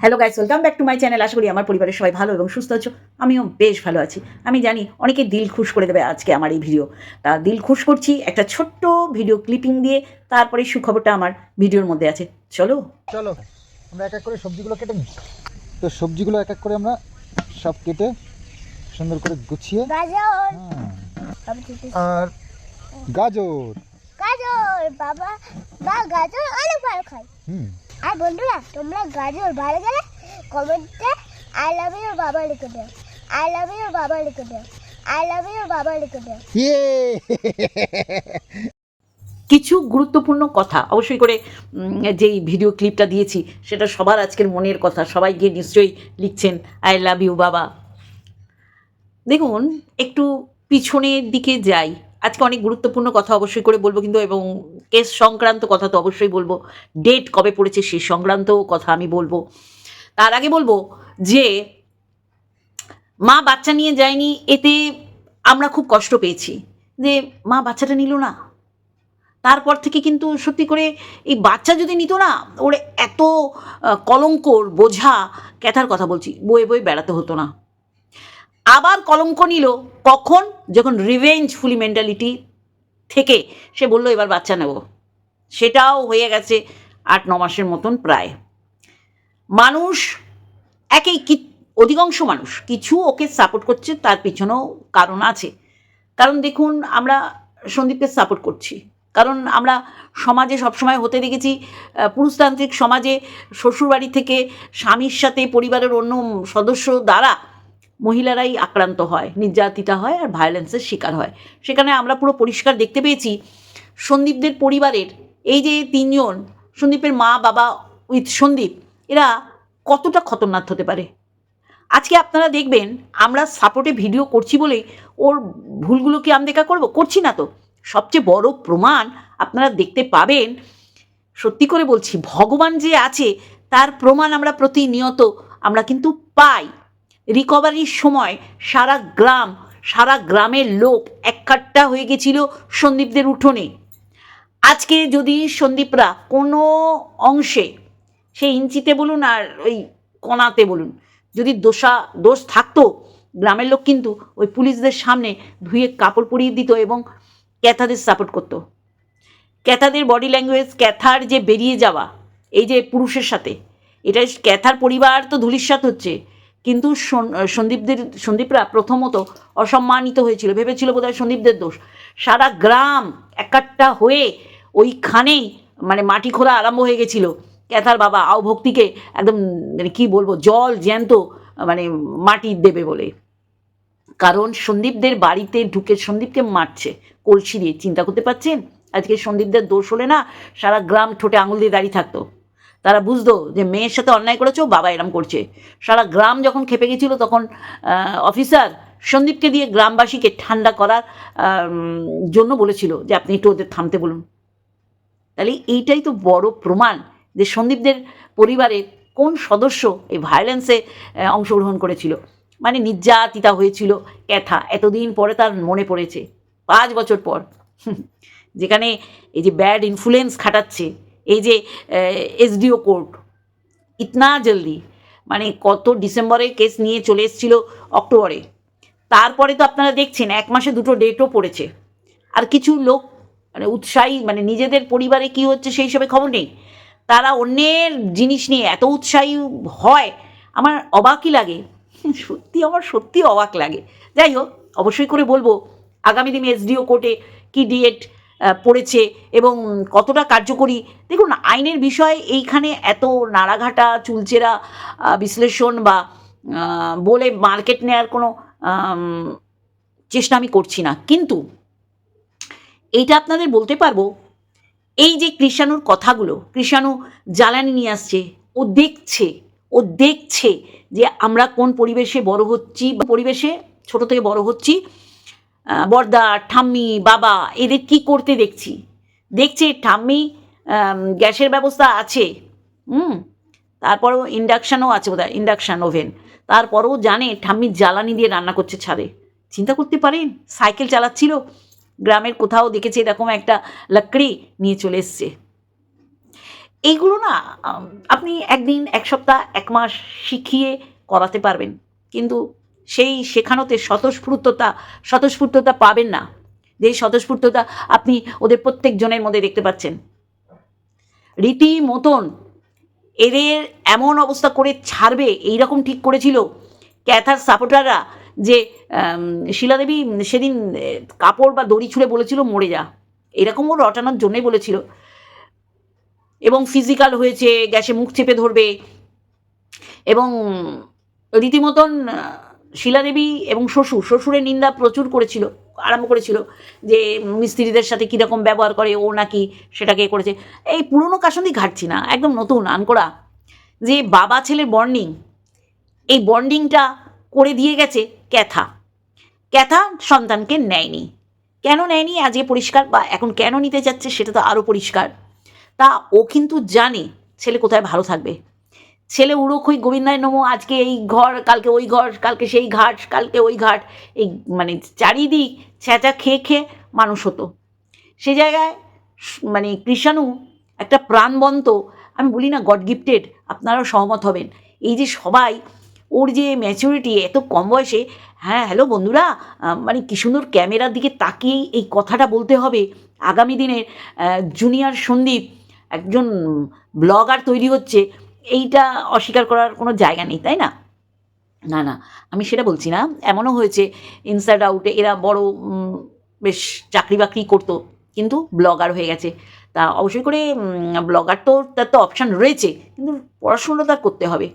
Hello guys welcome back to my channel আশা করি আমার পরিবারের সবাই ভালো এবং সুস্থ আছো। আমিও বেশ ভালো আছি। আমি জানি অনেকে দিল খুশ করে দেবে আজকে আমার এই ভিডিও তা দিল খুশ করছি একটা ছোট্ট ভিডিও ক্লিপিং দিয়ে তারপরে সুখবরটা আমার ভিডিওর মধ্যে আছে। চলো। চলো আমরা এক এক করে সবজিগুলো কেটে নিই। তো সবজিগুলো এক এক করে আমরা সব কেটে সুন্দর করে গুছিয়ে গাজর। হ্যাঁ, আর গাজর। গাজর বাবা। বা গাজর আলু ভালো খাই। হুম। আর বন্ধুরা, তোমরা গাজর ভালো গেলে কমেন্টে আই লাভ ইউ বাবা লিখে দাও। আই লাভ ইউ বাবা লিখে দাও। আই লাভ ইউ বাবা লিখে দাও। কিছু গুরুত্বপূর্ণ কথা। অবশ্যই করে যেই ভিডিও ক্লিপটা দিয়েছি, সেটা সবার আজকের মনের কথা। সবাই গিয়ে নিশ্চয়ই লিখছেন আই লাভ ইউ বাবা। দেখুন, একটু পিছনের দিকে যাই। আজকে অনেক গুরুত্বপূর্ণ কথা অবশ্যই করে বলব কিন্তু, এবং কেস সংক্রান্ত কথা তো অবশ্যই বলব। ডেট কবে পড়েছে সেই সংক্রান্ত কথা আমি বলব। তার আগে বলব যে, মা বাচ্চা নিয়ে যায়নি, এতে আমরা খুব কষ্ট পেয়েছি। যে মা বাচ্চাটা নিল না। তারপর থেকে কিন্তু সত্যি করে এই বাচ্চা যদি নিত না, ওর এত কলঙ্কর, বোঝা, ক্যাথার কথা বলছি, বয়ে বয়ে বেড়াতে হতো না। আবার কলঙ্ক নিল। কখন? যখন রিভেঞ্জফুলি মেন্টালিটি থেকে সে বলল, এবার বাচ্চা নেব। সেটাও হয়ে গেছে আট, ন মাসের মতন প্রায়। মানুষ একেই কি, অধিকাংশ মানুষ কিছু ওকে সাপোর্ট করছে, তার পিছনেও কারণ আছে। কারণ দেখুন, আমরা সন্দীপকে সাপোর্ট করছি। কারণ আমরা সমাজে সবসময় হতে দেখেছি পুরুষতান্ত্রিক সমাজে শ্বশুরবাড়ি থেকে স্বামীর সাথে পরিবারের অন্য সদস্য দ্বারা মহিলারাই আক্রান্ত হয়, নির্যাতিতা হয় আর ভায়োলেন্সের শিকার হয়। সেখানে আমরা পুরো পরিষ্কার দেখতে পেয়েছি সন্দীপদের পরিবারের এই যে তিনজন, সন্দীপের মা, বাবা উইথ সন্দীপ, এরা কতটা খতরনাক হতে পারে? আজকে আপনারা দেখবেন আমরা সাপোর্টে ভিডিও করছি বলেই ওর ভুলগুলোকে দেখা করব, করছি না তো। সবচেয়ে বড় প্রমাণ আপনারা দেখতে পাবেন, সত্যি করে বলছি, ভগবান যে আছে তার প্রমাণ আমরা প্রতিনিয়ত আমরা কিন্তু পাই। রিকভারির সময় সারা গ্রাম, সারা গ্রামের লোক এককাট্টা হয়ে গেছিল সন্দীপদের উঠোনে। আজকে যদি সন্দীপরা কোনো অংশে, সে ইঞ্চিতে বলুন আর ওই কণাতে বলুন, যদি দোষা, দোষ থাকতো, গ্রামের লোক কিন্তু ওই পুলিশদের সামনে ধুয়ে কাপড় পরিয়ে দিত এবং ক্যাথাদের সাপোর্ট করতো। ক্যাথাদের বডি ল্যাঙ্গুয়েজ ক্যাথার যে বেরিয়ে যাওয়া, এই যে পুরুষের সাথে এটা ক্যাথার পরিবার তো ধুলিস্বাত হচ্ছে। কিন্তু সন- সন্দীপদের, সন্দীপরা প্রথমত অসম্মানিত হয়েছিল, ভেবেছিল বোধহয় সন্দীপদের দোষ। সারা গ্রাম একাট্টা হয়ে ওইখানেই মানে মাটি খোঁড়া আরম্ভ হয়ে গেছিল। ক্যাথার বাবা, আও ভক্তিকে একদম মানে কী বলব, জল জ্যান্ত মানে মাটি দেবে বলে। কারণ সন্দীপদের বাড়িতে ঢুকে সন্দীপকে মারছে, কলসি দিয়ে। চিন্তা করতে পারছেন? আজকে সন্দীপদের দোষ হলে না সারা গ্রাম ঠোঁটে আঙুল দিয়ে দাঁড়িয়ে থাকতো। তারা বুঝতো যে মেয়ের সাথে অন্যায় করেছ, বাবা এরম করছে। সারা গ্রাম যখন খেপে গেছিল, তখন অফিসার সন্দীপকে দিয়ে গ্রামবাসীকে ঠান্ডা করার জন্য বলেছিল যে আপনি একটু ওদের থামতে বলুন। তাহলে এইটাই তো বড় প্রমাণ যে সন্দীপদের পরিবারে কোন সদস্য এই ভায়োলেন্সে অংশগ্রহণ করেছিল। মানে নির্যাতিতা হয়েছিল ক্যাথা, এতদিন পরে তার মনে পড়েছে। পাঁচ বছর পর। যেখানে এই যে ব্যাড ইনফ্লুয়েন্স খাটাচ্ছে এই যে এসডিও কোর্ট, ইতনা জলদি মানে কত ডিসেম্বরে কেস নিয়ে চলে এসেছিল অক্টোবরে। তারপরে তো আপনারা দেখছেন, এক মাসে দুটো ডেটও পড়েছে। আর কিছু লোক মানে উৎসাহী মানে নিজেদের পরিবারে কি হচ্ছে সেই হিসাবে খবর নেই। তারা অন্যের জিনিস নিয়ে এত উৎসাহী হয়, আমার অবাকই লাগে। সত্যি, আমার সত্যি অবাক লাগে। যাই হোক, অবশ্যই করে বলব, আগামী দিনে এসডিও কোর্টে কি ডিএড পড়েছে এবং কতটা কার্যকরী। দেখুন, আইনের বিষয়ে এইখানে এত নাড়াঘাটা, চুলচেরা বিশ্লেষণ বা বলে মার্কেট নেওয়ার কোনো চেষ্টা আমি করছি না। কিন্তু এইটা আপনাদের বলতে পারব, এই যে কৃষাণুর কথাগুলো, কৃষাণু জ্বালানি নিয়ে আসছে, ও দেখছে ও দেখছে যে আমরা কোন পরিবেশে বড় হচ্ছি পরিবেশে ছোট থেকে বড় হচ্ছি বর্দা, ঠাম্মি, বাবা, এদের কি করতে দেখছি? দেখছে ঠাম্মি গ্যাসের ব্যবস্থা আছে, হুম? তারপরেও ইন্ডাকশানও আছে বোধহয় ইন্ডাকশান ওভেন তারপরেও জানে ঠাম্মি জ্বালানি দিয়ে রান্না করছে ছাদে। চিন্তা করতে পারেন? সাইকেল চালাচ্ছিল, গ্রামের কোথাও দেখেছে এরকম একটা লাকড়ি নিয়ে চলে এসছে। এইগুলো না আপনি একদিন, এক সপ্তাহ, এক মাস শিখিয়ে করাতে পারবেন। কিন্তু সেই শেখানোতে স্বতঃস্ফূর্ততা স্বতঃস্ফূর্ততা পাবেন না। যে স্বতঃস্ফূর্ততা আপনি ওদের প্রত্যেকজনের মধ্যে দেখতে পাচ্ছেন। রীতি মতন এদের এমন অবস্থা করে ছাড়বে, এইরকম ঠিক করেছিল ক্যাথার সাপোর্টাররা যে শিলাদেবী সেদিন কাপড় বা দড়ি ছুঁড়ে বলেছিল, মরে যা। এরকমও রটানোর জন্যই বলেছিল। এবং ফিজিক্যাল হয়েছে, গ্যাসে মুখ চেপে ধরবে। এবং রীতিমতন শিলাদেবী এবং শ্বশুর, শ্বশুরের নিন্দা প্রচুর করেছিল, আরম্ভ করেছিল যে মিস্ত্রিদের সাথে কীরকম ব্যবহার করে, ও নাকি সেটাকে করেছে। এই পুরনো কাসন্দি ঘাটছি না, একদম নতুন আনকোড়া যে বাবা ছেলের বন্ডিং এই বন্ডিংটা করে দিয়ে গেছে ক্যাথা। ক্যাথা সন্তানকে নেয়নি। কেন নেয়নি? আজকে পরিষ্কার, বা এখন কেন নিতে যাচ্ছে সেটা তো আরও পরিষ্কার। তা ও কিন্তু জানে ছেলে কোথায় ভালো থাকবে। ছেলে উড়োখই গোবিন্দায় নমো, আজকে এই ঘর, কালকে ওই ঘর, কালকে সেই ঘাট, কালকে ওই ঘাট। এই মানে চারিদিক ছ্যাঁচা খেয়ে খেয়ে মানুষ হতো। সে জায়গায় মানে কৃষাণু একটা প্রাণবন্ত, আমি বলি না গড গিফটেড, আপনারাও সহমত হবেন। এই যে সবাই, ওর যে ম্যাচুরিটি এত কম বয়সে হ্যাঁ হ্যালো বন্ধুরা মানে কি সুন্দর ক্যামেরার দিকে তাকিয়েই এই কথাটা বলতে হবে। আগামী দিনের জুনিয়র সন্দীপ একজন ব্লগার তৈরি হচ্ছে। এইটা অস্বীকার করার কোনো জায়গা নেই, তাই না? না না, আমি সেটা বলছি না। এমনও হয়েছে ইনসাইড আউটে এরা বড় বেশ চাকরি বাকরি করতো, কিন্তু ব্লগার হয়ে গেছে। তা অবশ্যই করে ব্লগার তো তার তো অপশান রয়েছে, কিন্তু পড়াশুনো তার করতে হবে।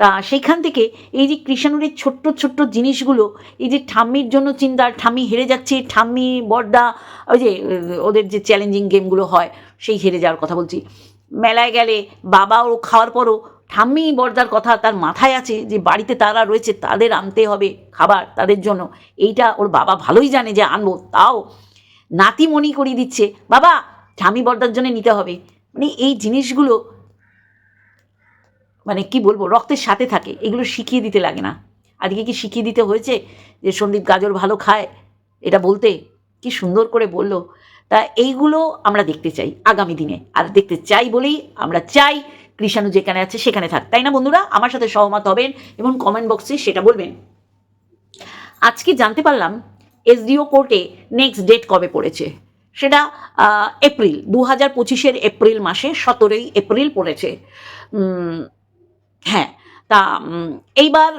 তা সেইখান থেকে এই যে কৃষাণুরের ছোট্ট ছোট্ট জিনিসগুলো, এই যে ঠাম্মির জন্য চিন্তা, ঠাম্মি হেরে যাচ্ছে, ঠাম্মি, বড়দা, ওই যে, ওদের যে চ্যালেঞ্জিং গেমগুলো হয়, সেই হেরে যাওয়ার কথা বলছি। মেলায় গেলে বাবা ও খাওয়ার পরও ঠাম্মি বর্দার কথা তার মাথায় আছে যে বাড়িতে তারা রয়েছে, তাদের আনতে হবে খাবার তাদের জন্য। এইটা ওর বাবা ভালোই জানে যে আনব, তাও নাতি মনি করিয়ে দিচ্ছে, বাবা, ঠাম্মি বর্দার জন্য নিতে হবে। মানে এই জিনিসগুলো মানে কি বলব, রক্তের সাথে থাকে, এগুলো শিখিয়ে দিতে লাগে না। আজকে কি শিখিয়ে দিতে হয়েছে যে সন্দীপ গাজর ভালো খায়? এটা বলতে কি সুন্দর করে বলল তা এইগুলো আমরা দেখতে চাই আগামী দিনে। আর দেখতে চাই বলেই আমরা চাই কৃষাণু যেখানে আছে সেখানে থাক। তাই না বন্ধুরা? আমার সাথে সহমত হবেন এবং কমেন্ট বক্সে সেটা বলবেন। আজকে জানতে পারলাম এসডিও কোর্টে নেক্সট ডেট কবে পড়েছে? সেটা এপ্রিল দু হাজার পঁচিশের এপ্রিল মাসে সতেরোই এপ্রিল পড়েছে। হ্যাঁ তা এইবার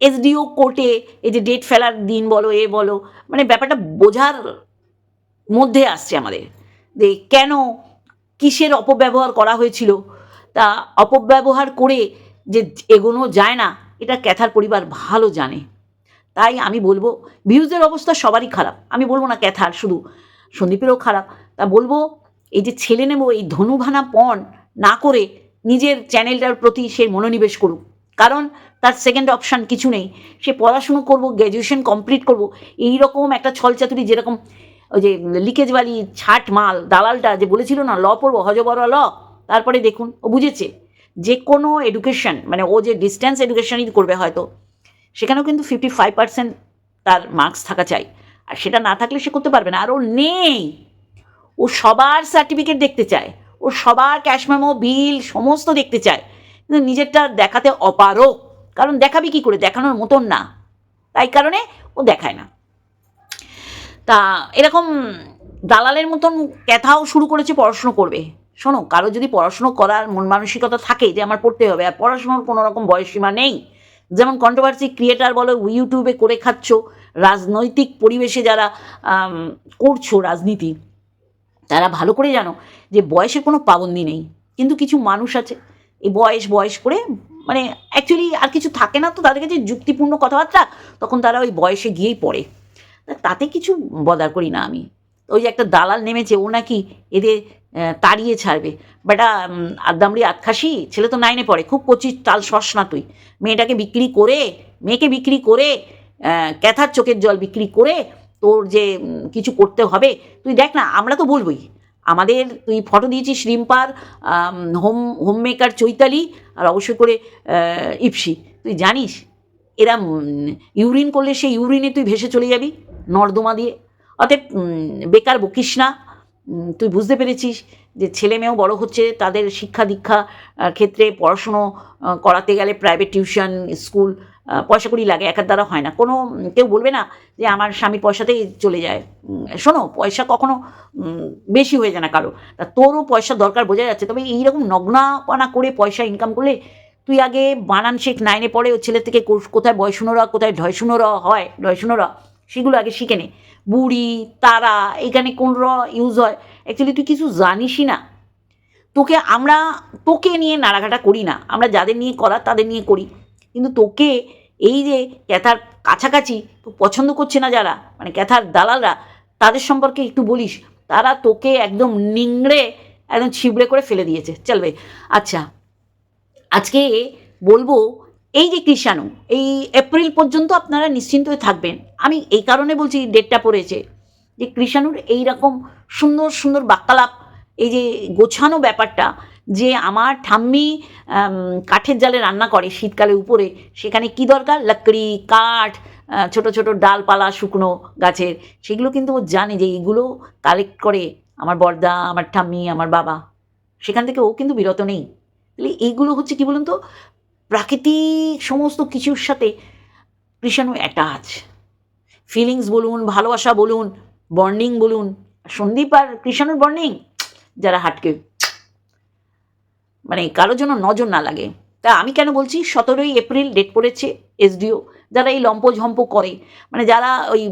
এসডিও কোর্টে এই যে ডেট ফেলার দিন বলো, এ বলো মানে ব্যাপারটা বোঝার মধ্যে আসছে আমাদের। যে কেন কিসের অপব্যবহার করা হয়েছিল? তা অপব্যবহার করে যে এগোনো যায় না, এটা ক্যাথার পরিবার ভালো জানে। তাই আমি বলব, ভিউজের অবস্থা সবারই খারাপ। আমি বলব না ক্যাথার, শুধু সন্দীপেরও খারাপ। তা বলব, এই যে ছেলে নেব, এই ধনুভানা পণ না করে নিজের চ্যানেলটার প্রতি সে মনোনিবেশ করুক। কারণ তার সেকেন্ড অপশান কিছু নেই। সে পড়াশুনো করব গ্র্যাজুয়েশন কমপ্লিট করব এই রকম একটা ছলচাতুরি যেরকম ওই যে লিকেজ বালি ছাট মাল, দালালটা যে বলেছিল না, ল পড়ব হজবর ল, তারপরে দেখুন, ও বুঝেছে যে কোনো এডুকেশন মানে ও যে ডিস্ট্যান্স এডুকেশনই করবে হয়তো, সেখানেও কিন্তু ফিফটি ফাইভ পার্সেন্ট তার মার্কস থাকা চাই। আর সেটা না থাকলে সে করতে পারবে না। আর ও নেই। ও সবার সার্টিফিকেট দেখতে চায়। ও সবার ক্যাশ মেমো বিল সমস্ত দেখতে চায়। কিন্তু নিজেরটা দেখাতে অপারক কারণ দেখাবি কি করে? দেখানোর মতন না। তাই কারণে ও দেখায় না। তা এরকম দালালের মতন ক্যাথাও শুরু করেছে, পড়াশুনো করবে। শোনো, কারও যদি পড়াশুনো করার মন মানসিকতা থাকে যে আমার পড়তে হবে, আর পড়াশুনোর কোনো রকম বয়সীমা নেই, যেমন কন্ট্রোভার্সি ক্রিয়েটার বলো ইউটিউবে করে খাচ্ছ, রাজনৈতিক পরিবেশে যারা করছ রাজনীতি, তারা ভালো করে জানো যে বয়সের কোনো পাবন্দি নেই। কিন্তু কিছু মানুষ আছে, এই বয়স বয়স করে মানে অ্যাকচুয়ালি আর কিছু থাকে না তো তাদের কাছে যুক্তিপূর্ণ কথাবার্তা, তখন তারা ওই বয়সে গিয়েই পড়ে। তাতে কিছু বদার করি না আমি। ওই যে একটা দালাল নেমেছে ও নাকি এদের তাড়িয়ে ছাড়বে। বেটা উম, আদামড়ি আতখাসি ছেলে তো নাইনে পড়ে খুব কচি তাল সস না তুই। মেয়েটাকে বিক্রি করে মেয়েকে বিক্রি করে ক্যাথার চোখের জল বিক্রি করে তোর যে কিছু করতে হবে তুই দেখ না আমরা তো বলবই। আমাদের তুই ফটো দিয়েছিস রিম্পার হোম হোম মেকার চৈতালি আর অবশ্যই করে ইপসি তুই জানিস এরা ইউরিন করলে সেই ইউরিনে তুই ভেসে চলে যাবি? নর্দমা দিয়ে। অতএব বেকার বকিস না। তুই বুঝতে পেরেছিস যে ছেলে মেয়েও বড় হচ্ছে, তাদের শিক্ষা দীক্ষা ক্ষেত্রে পড়াশুনো করাতে গেলে প্রাইভেট টিউশন স্কুল পয়সা কড়ি লাগে, একার দ্বারা হয় না। কোনো কেউ বলবে না যে আমার স্বামীর পয়সাতেই চলে যায়। শোনো, পয়সা কখনো বেশি হয়ে যায় না কারও। তা তোরও পয়সা দরকার বোঝা যাচ্ছে। তবে এইরকম নগ্নাপানা করে পয়সা ইনকাম করলে তুই আগে বানান শেখ নাইনে পড়ে ও ছেলে থেকে কোথায় বয়শুনোরা কোথায় ঢয়শুনোরা হয় ঢয়শুনোরা সেগুলো আগে শিখে নে। বুড়ি, তারা, এখানে কোন র ইউজ হয়। অ্যাকচুয়ালি তুই কিছু জানিসই না। তোকে আমরা, তোকে নিয়ে নাড়াঘাটা করি না। আমরা যাদের নিয়ে করা, তাদের নিয়ে করি। কিন্তু তোকে এই যে ক্যাথার কাছাকাছি, তো পছন্দ করছে না যারা মানে ক্যাথার দালালরা, তাদের সম্পর্কে একটু বলিস। তারা তোকে একদম নিংড়ে, একদম ছিবড়ে করে ফেলে দিয়েছে। চলবে আচ্ছা। আজকে বলব, এই যে কৃষাণু, এই এপ্রিল পর্যন্ত আপনারা নিশ্চিন্ত হয়ে থাকবেন। আমি এই কারণে বলছি ডেটটা পড়েছে যে কৃষাণুর এই রকম সুন্দর সুন্দর বাক্যালাপ এই যে গোছানো ব্যাপারটা, যে আমার ঠাম্মি কাঠের জালে রান্না করে শীতকালে উপরে, সেখানে কি দরকার? লাকড়ি, কাঠ ছোট ছোট ডালপালা, শুকনো গাছের, সেগুলো কিন্তু ও জানে যে এইগুলো কালেক্ট করে আমার বর্দা, আমার ঠাম্মি, আমার বাবা, সেখান থেকে ও কিন্তু বিরত নেই। তাহলে এইগুলো হচ্ছে কি বলুন তো? প্রাকৃতিক সমস্ত কিছুর সাথে কৃষাণু অ্যাটাচ ফিলিংস বলুন, ভালোবাসা বলুন বর্নিং বলুন। সন্দীপ আর কৃষাণুর বর্নিং যারা হাটকে মানে কারোর জন্য নজর না লাগে। তা আমি কেন বলছি? সতেরোই এপ্রিল ডেট পড়েছে এসডিও, যারা এই লম্প ঝম্প করে মানে যারা ওই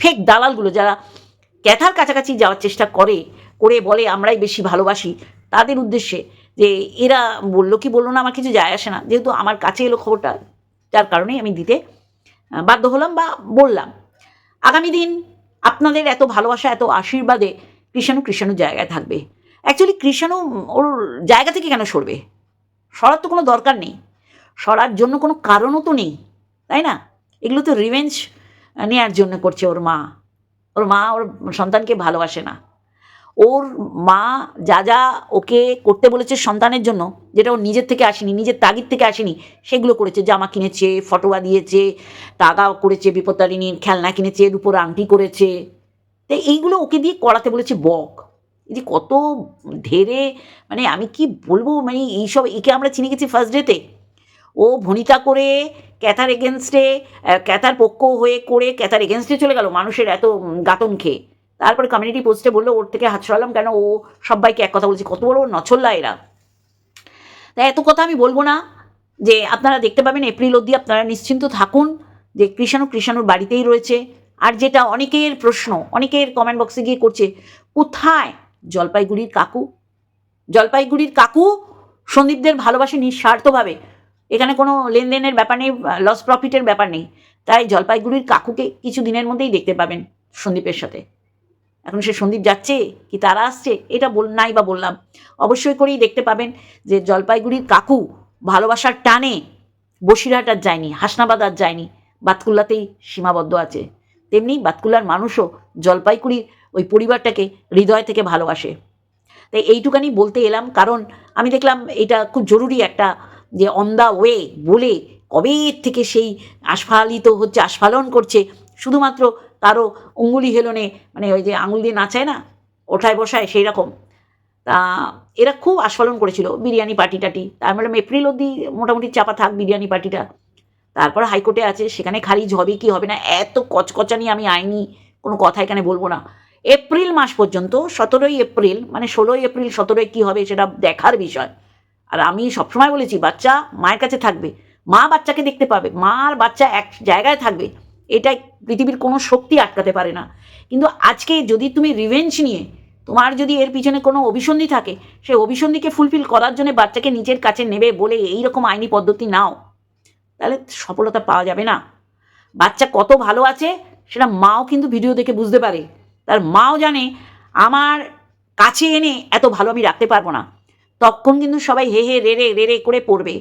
ফেক দালালগুলো, যারা ক্যাথার কাছাকাছি যাওয়ার চেষ্টা করে করে বলে আমরাই বেশি ভালোবাসি, তাদের উদ্দেশ্যে যে এরা বলল কি বলল না, আমার কিছু যায় আসে না। যেহেতু আমার কাছে এলো খবরটা, যার কারণেই আমি দিতে বাধ্য হলাম বা বললাম। আগামী দিন আপনাদের এত ভালোবাসা, এত আশীর্বাদে কৃষাণু কৃষাণু জায়গায় থাকবে। অ্যাকচুয়ালি কৃষাণু ওর জায়গা থেকে কেন সরবে? সরার তো কোনো দরকার নেই। সরার জন্য কোনো কারণও তো নেই, তাই না? এগুলো তো রিভেঞ্জ নেওয়ার জন্য করছে ওর মা। ওর মা ওর সন্তানকে ভালোবাসে না। ওর মা যা যা ওকে করতে বলেছে সন্তানের জন্য, যেটা ও নিজের থেকে আসেনি, নিজের তাগিদ থেকে আসেনি, সেগুলো করেছে। জামা কিনেছে, ফটোয়া দিয়েছে তাগা করেছে বিপত্তারিণীর খেলনা কিনেছে এর উপর আংটি করেছে। তো এইগুলো ওকে দিয়ে করাতে বলেছে বক। এই যে কত ধেরে মানে আমি কি বলব মানে এইসব একে আমরা চিনে গেছি ফার্স্ট ডেতে ও ভনিতা করে ক্যাথার এগেনস্টে ক্যাথার পক্ষ হয়ে করে ক্যাথার এগেনস্টে চলে গেল, মানুষের এত গাতন খেয়ে। তারপরে কমিউনিটি পোস্টে বলল, ওর থেকে হাত সরালাম কেন? ও সবাইকে এক কথা বলছে, কত বড় নছল্লা এরা। তাই এত কথা আমি বলব না যে আপনারা দেখতে পাবেন এপ্রিল অবধি আপনারা নিশ্চিন্ত থাকুন যে কৃষাণু কৃষাণুর বাড়িতেই রয়েছে। আর যেটা অনেকের প্রশ্ন, অনেকের কমেন্ট বক্সে গিয়ে করছে, কোথায় জলপাইগুড়ির কাকু? জলপাইগুড়ির কাকু সন্দীপদের ভালোবাসে নিঃস্বার্থভাবে। এখানে কোনো লেনদেনের ব্যাপার নেই লস প্রফিটের ব্যাপার নেই। তাই জলপাইগুড়ির কাকুকে কিছু দিনের মধ্যেই দেখতে পাবেন সন্দীপের সাথে। এখন সে সন্দীপ যাচ্ছে? কি তারা আসছে? এটা বল, নাই বা বললাম। অবশ্যই করেই দেখতে পাবেন যে জলপাইগুড়ির কাকু ভালোবাসার টানে বসিরহাট আর যায়নি, হাসনাবাদ আর যায়নি, বাতকুল্লাতেই সীমাবদ্ধ আছে। তেমনি বাতকুল্লার মানুষও জলপাইগুড়ির ওই পরিবারটাকে হৃদয় থেকে ভালোবাসে। তাই এইটুকানি বলতে এলাম, কারণ আমি দেখলাম এটা খুব জরুরি একটা যে অন দ্য ওয়ে বলে কবে থেকে সেই আস্ফালিত হচ্ছে, আস্ফালন করছে, শুধুমাত্র কারও উঙ্গুলি হেলনে মানে ওই যে আঙুল দিয়ে নাচায় না, ওঠায় বসায়, সেই রকম। তা এরা খুব আস্ফালন করেছিল, বিরিয়ানি পার্টি টাটি। তার মানে এপ্রিল অবধি মোটামুটি চাপা থাক বিরিয়ানি পার্টিটা তারপর হাইকোর্টে আছে, সেখানে খারিজ হবে কি হবে না, এত কচকচানি আমি আইনি কোনো কথা এখানে বলব না। এপ্রিল মাস পর্যন্ত, সতেরোই এপ্রিল মানে ষোলোই এপ্রিল সতেরোই কী হবে সেটা দেখার বিষয়। আর আমি সবসময় বলেছি, বাচ্চা মায়ের কাছে থাকবে, মা বাচ্চাকে দেখতে পাবে মা আর বাচ্চা এক জায়গায় থাকবে। এটা পৃথিবীর কোনো শক্তি আটকাতে পারে না। কিন্তু আজকে যদি তুমি রিভেঞ্জ নিয়ে তোমার যদি এর পিছনে কোনো অভিসন্ধি থাকে, সেই অভিসন্ধিকে ফুলফিল করার জন্য বাচ্চাকে নিজের কাছে নেবে বলে এই রকম আইনি পদ্ধতি নাও। তাহলে সফলতা পাওয়া যাবে না। বাচ্চা কত ভালো আছে, সেটা মাও কিন্তু ভিডিও দেখে বুঝতে পারে। তার মাও জানে, আমার কাছে এনে এত ভালো আমি রাখতে পারব না। তখন কিন্তু সবাই হে হে রে রে রে করে পড়বে।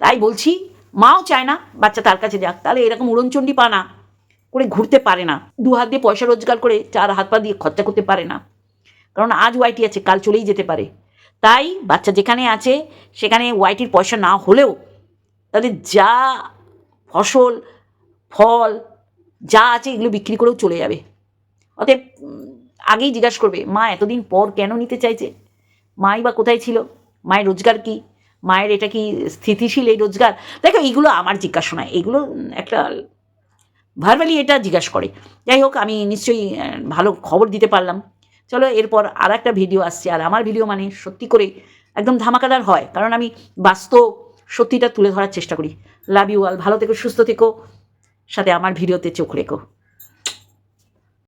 তাই বলছি মাও চায় না বাচ্চা তার কাছে যাক। তাহলে এরকম উড়নচণ্ডী পানা করে ঘুরতে পারে না। দু হাত দিয়ে পয়সা রোজগার করে চার হাত পা দিয়ে খরচা করতে পারে না। কারণ আজ ওয়াইটি আছে, কাল চলেই যেতে পারে। তাই বাচ্চা যেখানে আছে, সেখানে ওয়াইটির পয়সা না হলেও তাদের যা ফসল, ফল, যা আছে এগুলো বিক্রি করেও চলে যাবে। অতএব আগেই জিজ্ঞাসা করবে, মা এতদিন পর কেন নিতে চাইছে? মাই বা কোথায় ছিল? মায়ের রোজগার কি? মায়ের এটা কি স্থিতিশীল এই রোজগার? দেখো, এইগুলো আমার জিজ্ঞাসা নয়। এগুলো একটা ভার্বালি এটা জিজ্ঞাসা করে। যাই হোক, আমি নিশ্চয়ই ভালো খবর দিতে পারলাম। চলো, এরপর আর একটা ভিডিও আসছে। আর আমার ভিডিও মানে সত্যি করে একদম ধামাকাদার হয়। কারণ আমি বাস্তব সত্যিটা তুলে ধরার চেষ্টা করি। লাভ ইউ অল ভালো থেকো, সুস্থ থেকো। সাথে আমার ভিডিওতে চোখ রেখো।